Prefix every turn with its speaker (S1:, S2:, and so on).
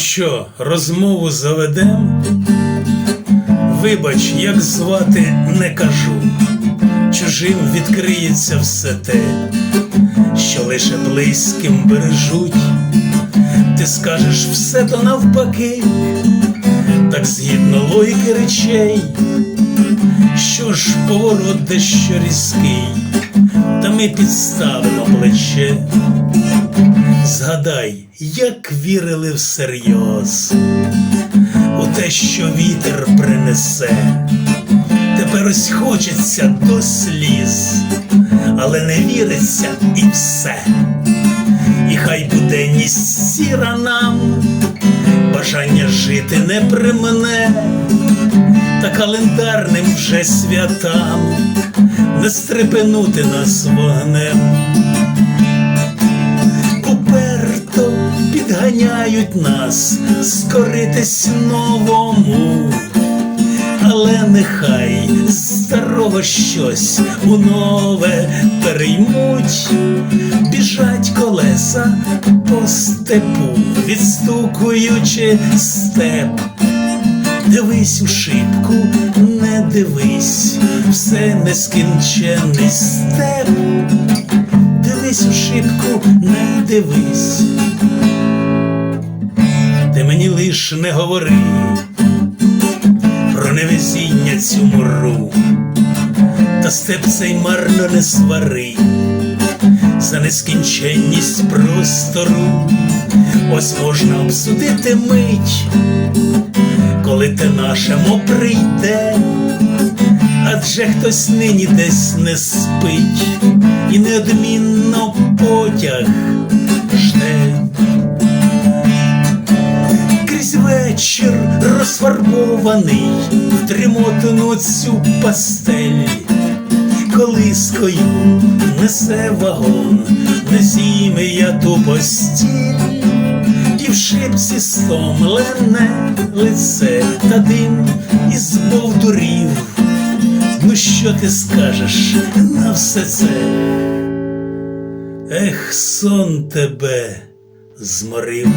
S1: що, розмову заведем? Вибач, як звати не кажу. Чужим відкриється все те, що лише близьким бережуть. Ти скажеш все то навпаки, так згідно логіки речей, що ж поворот дещо різкий, та ми підставимо плече. Згадай, як вірили всерйоз у те, що вітер принесе. Тепер ось хочеться до сліз, але не віриться і все. І хай буденність сіра нам, бажання жити не примне, та календарним вже святам не стрепенути нас вогнем. Підганяють нас скоритись новому, але нехай з старого щось у нове переймуть, біжать колеса по степу, відстукуючи степ. Дивись у шибку, не дивись, все нескінчений степ. Дивись у шибку, не дивись. Мені лиш не говори про невезіння цю мору, та степ цей марно не свари за нескінченність простору. Ось можна обсудити мить, коли те нашемо прийде, адже хтось нині десь не спить, і неодмінно потяг вечір розфарбований в дрімотну цю пастель, колискою несе вагон, несіме я ту постіль, і в шипці стомлене лице та дим із бовдурів. Ну що ти скажеш на все це? Ех, сон тебе зморив.